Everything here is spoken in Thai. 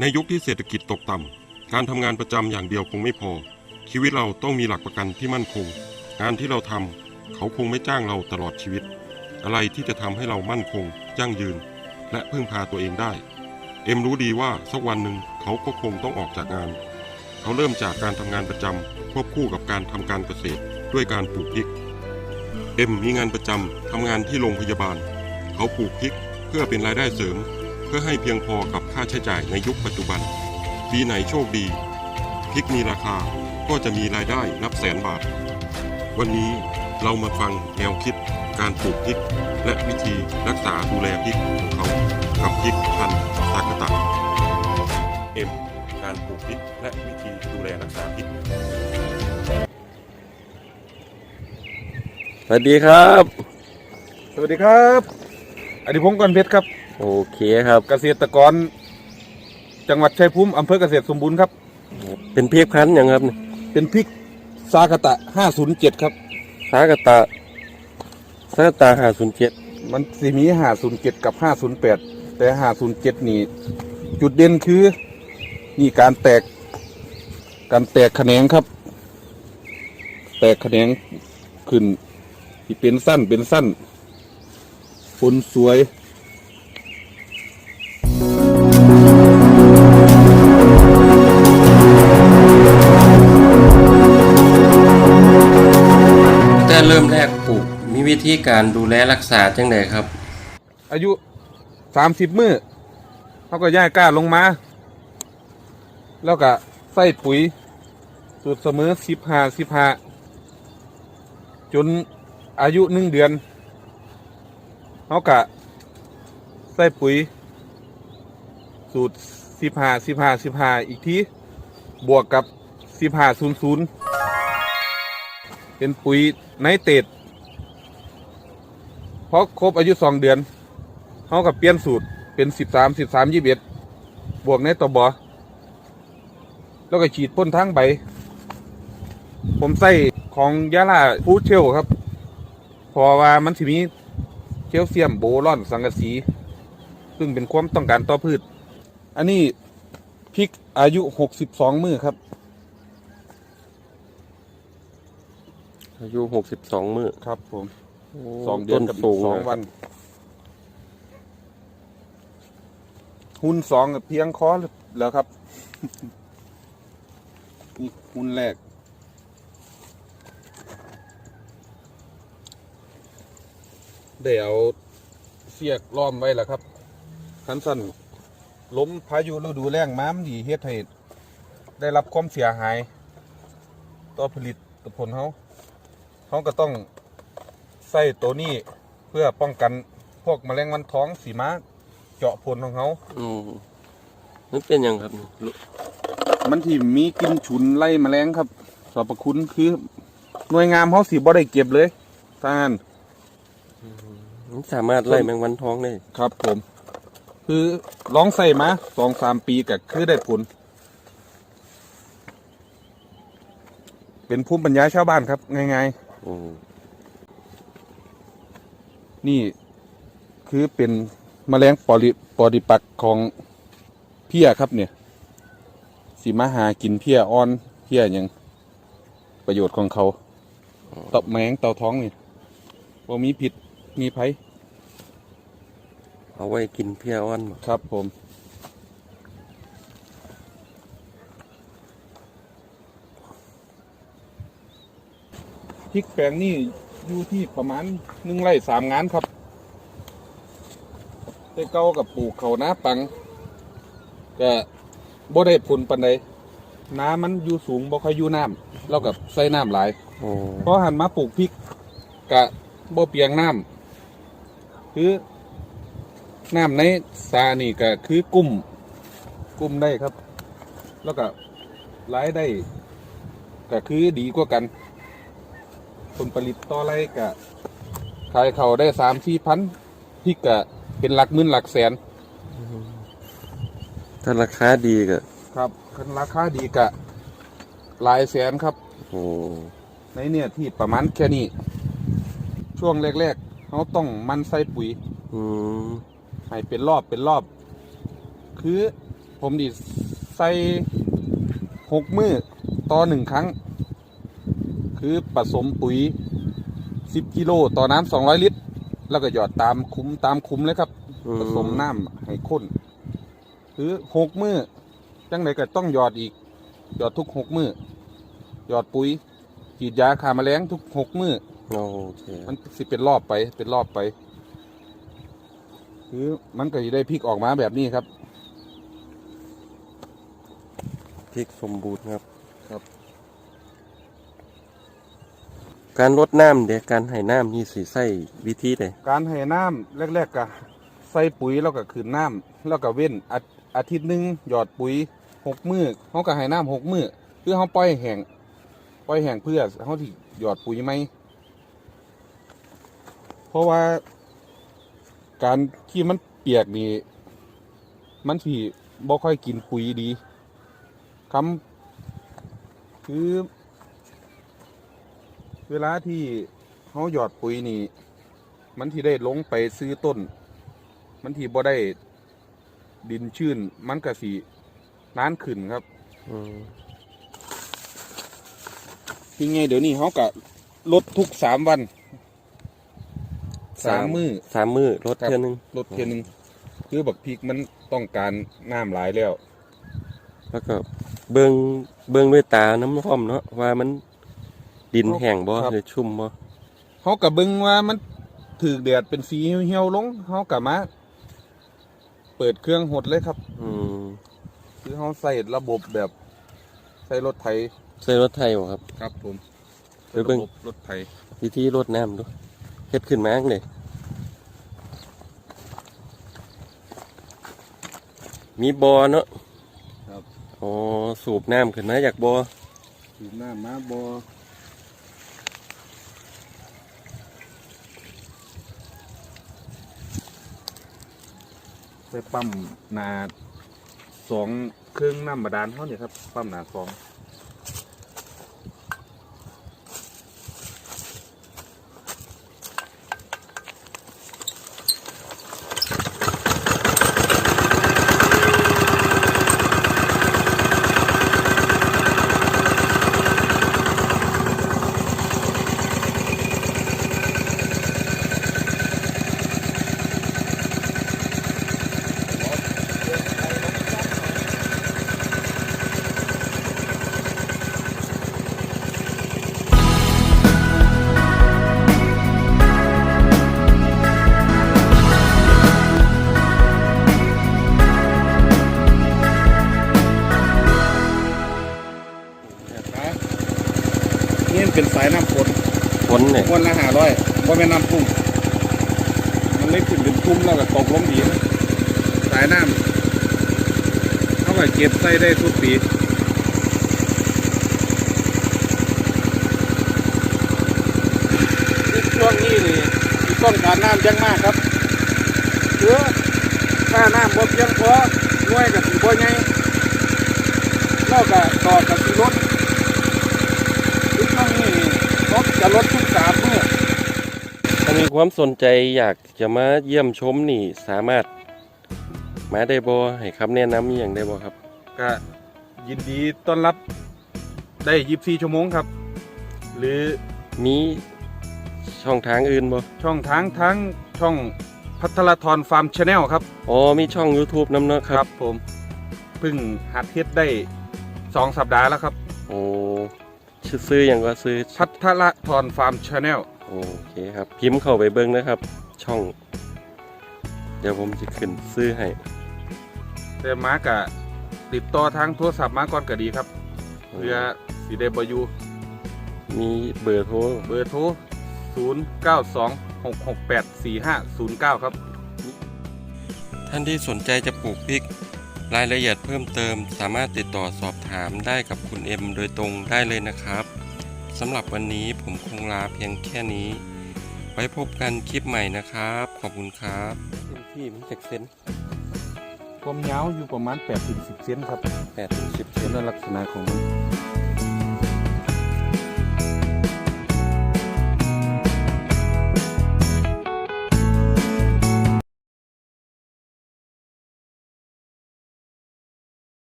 ในยุคที่เศรษฐกิจตกต่ำการทำงานประจำอย่างเดียวคงไม่พอ ชีวิตเราต้องมีหลักประกันที่มั่นคง งานที่เราทำเขาคงไม่จ้างเราตลอดชีวิต อะไรที่จะทำให้เรามั่นคงยั่งยืน และพึ่งพาตัวเองได้ เอ็มรู้ดีว่าสักวันหนึ่งเขาก็คงต้องออกจากงาน เขาเริ่มจากการทำงานประจำควบคู่กับการทำการเกษตรด้วยการปลูกพริก เอ็มมีงานประจำทำงานที่โรงพยาบาล เขาปลูกพริกเพื่อเป็นรายได้เสริม พื่อให้เพียงพอกับค่าใช้จ่ายในยุคปัจจุบัน ปีไหนโชคดีพริกมีราคาก็จะมีรายได้นับแสนบาท วันนี้เรามาฟังแนวคิดการปลูกพริก และวิธีรักษาดูแลพริกของเขา กับพริกพันธุ์ซากะตะเอ็มการปลูกพริกและวิธีดูแลรักษาพริกสวัสดีครับ สวัสดีครับ อดิพงศ์กรเพชรครับ โอเคครับ เกษตรกร จังหวัดชัยภูมิอำเภอเกษตรสมบูรณ์ครับ เป็นเพียกพันธุ์หยังครับเนี่ยเป็นพริกซากะตะ 507 ครับ สากะตะสากะตาหาศูนย์เจ็ดมันสีมี 507 กับ 508 แต่ 507 นี่ จุดเด่นคือ นี่การแตก การแตกแขนงครับ แตกแขนงขึ้นที่เป็นสั้นเป็นสั้น ผลสวยแต่เริ่มแรกปลูกมีวิธีการดูแลรักษาจังไดครับ อายุสามสิบมือเขาก็ย้ายก้าลงมา แล้วก็ใส่ปุ๋ยสูตรเสมอสิบห้าสิบห้าจนอายุหนึ่งเดือน เขาก็ใส่ปุ๋ย สูตรสิบห้าสิบห้าสิบห้าอีกทีบวกกับสิบห้าศูนย์ศูนย์เป็นปุ๋ยไนเตรตเพราะครบอายุสองเดือนเขากับเปลี่ยนสูตรเป็นสิบสามสิบสามยี่สิบเอ็ดบวกในตัวบอแล้วก็ฉีดพ่นทั้งใบ ผมใส่ของยาลาฟูเชลครับเพอว่ามันสิมี คลเซียมโบรอนสังกะสี ซึ่งเป็นความต้องการต่อพืช อันนี้พริกอายุหกสิบสองมือครับ อายุหกสิบสองมื้อครับผมโสองเดือนกับอีสูกงสองวัน หุ้นสองเพียงคอแล้วครับ นี่หุ้นแรก ได้เอาเสียกล้อมไว้แล้วครับคันสั้นล้มพายุฤดูแรงม้ามนดีเฮ็ดให้ได้รับความเสียหาย ต่อผลิตผลเขาเขาก็ต้องใส่ตัวนี้เพื่อป้องกันพวกแมลงวันท้องสีม้าเจาะผลของเขาอืมมันเป็นหยังครับนี่ลุมันที่มีกลินฉุนไล่แมลงครับสรรพคุณคือหน่วยงามเขาสีบ่ได้เก็บเลยท่านมัน สามารถไล่แมงวันท้องได้ครับผม คือลองใส่มาสองสามปีก็คือได้ผล เป็นภูมิปัญญาชาวบ้านครับง่ายโอ้ๆนี่คือเป็นแมลงปอริปอดิปักของเพี้ยครับเนี่ยสีมาหากินเพี้ยอ่อนเพี้ยหยังประโยชน์ของเขาตบแมงเต่าท้องนี่ว่ามีผิด มีภัยเอาไว้กินเพียอ้อนบ่ครับผมพริกแปลงนี่อยู่ที่ประมาณหนึ่งไร่สามงานครับได้เก้ากับปลูกเขาวนาปังก็บ่ได้ผลปันใดน้ำมันอยู่สูงบ่ค่อยอยู่น้ำเรากับใส่น้ำหลายโอ้พอหันมาปลูกพริกกะบ่เปียงน้ำ คือน้ำในสานี่ก็คือกุ้ม กุ้มได้ครับ แล้วก็รายได้ก็คือดีกว่ากัน ผลผลิตต่อไรก็ขายเขาได้สามสี่พันพริกก็เป็นหลักหมื่นหลักแสน ถ้าราคาดีก็ครับคันราคาดีก็หลายแสนครับ โอ้ในเนี่ยที่ประมาณแค่นี้ ช่วงแรก ๆ เขาต้องมันใส่ปุ๋ยอืมให้เป็นรอบเป็นรอบ คือผมดิใส่หกมือต่อหนึ่งครั้ง คือผสมปุ๋ยสิบกิโลต่อน้ำสองร้อยลิตร แล้วก็หยอดตามคุ้มตามคุ้มเลยครับ อืผสมน้ำให้ข้น คือหกมือจังไดก็ต้องหยอดอีก หยอดทุกหกมือหยอดปุ๋ยฉีดยาฆ่าแมลงทุกหกมือ โอเคมันสิเป็นรอบไปเป็นรอบไป คือมันก็จะได้พริกออกมาแบบนี้ครับพริกสมบูรณ์ครับครับ การลดน้ำเดี๋ยวการให้น้ำนี่สีใส่วิธีใดการให้น้ำแรกๆก็ใส่ปุ๋ยแล้วก็คืนน้ำแล้วก็เว้นอาอาทิตย์หนึ่งหยอดปุ๋ยหกมือเขาก็ให้น้ำหกมือคือเขาปล่อยแห้งปล่อยแห้งเพื่อเขาที่หยอดปุ๋ยไหม เพราะว่า การที่มันเปียกนี่มันที่บ่ค่อยกินปุ๋ยดีคำคือ เวลาที่เขาหยอดปุ๋ยนี่ มันที่ได้ลงไปซื้อต้น มันที่บ่ได้ดินชื้น มันก็สีนานขึ้นครับอืมที่ไงเดี๋ยวนี้เขาก็ลดทุกสามวัน สามมือสามมือลดครับเท่านึงลดเทียหนึงคือบักพริกมันต้องการน้ำหลายแล้ว แล้วก็เบิ่งเบิ่งด้วยตาน้ำพร้อมเนาะว่ามันดินแห้งบ่ครับหรือชุ่มบ่เขาก็เบิ่งว่ามันถือแดดเป็นสีเหี่ยวๆลงเขาก็มาเปิดเครื่องหดเลยครับ อืมคือเขาใส่ระบบแบบใส่รถไถใส่รถไทยบ่ครับ ครับผม ไปเบิ่งระบบรถไถวิธีรดน้ำดู เฮ็ดขึ้นมาจั่งเลยมีบ่อเนาะครับอ๋อสูบน้ำขึ้นมาจากบ่อสูบน้ำมาบอไปปั๊มหนาสองเครื่องน้ำบาดาลเขาเนี่ยครับ ปั๊มหนาสอง เนี่ยวันละห้าร้อยว่าเป็นน้ำพุ่งมันเล็กขึ้นเป็นพุ่มแล้วก็ตกลงดีนะสายน้ำเขาก็เก็บใส่ได้ทุกปีช่วงนี้นี่มีต้นการน้ำยังมากครับเพื่อถ้าน้ำบ่เพียงพอหน่วยกับสีบ่ใหญ่แล้วก็ต่อกับสีรถทุกช่วงนี้นี่รถ จะลดทุกสามเมื่อถ้ามีความสนใจอยากจะมาเยี่ยมชมนี่สามารถ มาได้บ่ให้คำแนะนำอหย่างได้บ่ครับ ก็ยินดีต้อนรับได้ยีิบสี่ชั่วโมงครับ หรือมีช่องทางอื่นบ่ช่องทางทั้งช่องพัทรทรฟาร์มชาแนลครับอ๋อมีช่อง YouTube นำเนาะครับ ผมเพิ่งหัดเฮ็ดได้สองสัปดาห์แล้วครับ โอ้ ชื่อซื้ออย่างก็ซื้อพัทรทรฟาร์มชาแนลโอเคครับ พิมพ์เข้าไปเบิ่งนะครับ ช่อง เดี๋ยวผมจะขึ้นซื้อให้แต่มากะติดต่อทางโทรศัพท์มาก่อนก็ดีครับเพื่อสีได้บอยูมีเบอร์โทรเบอร์โทร0 9 2 6 6 8 4 5 0 9 ครับ ท่านที่สนใจจะปลูกพริก รายละเอียดเพิ่มเติมสามารถติดต่อสอบถามได้กับคุณเอ็มโดยตรงได้เลยนะครับสำหรับวันนี้ผมคงลาเพียงแค่นี้ ไว้พบกันคลิปใหม่นะครับ ขอบคุณครับที่มันจากเซนความยาวอยู่ประมาณ8-10เซนครับแปดถึงสิบเซเป็นนลักษณะของมัน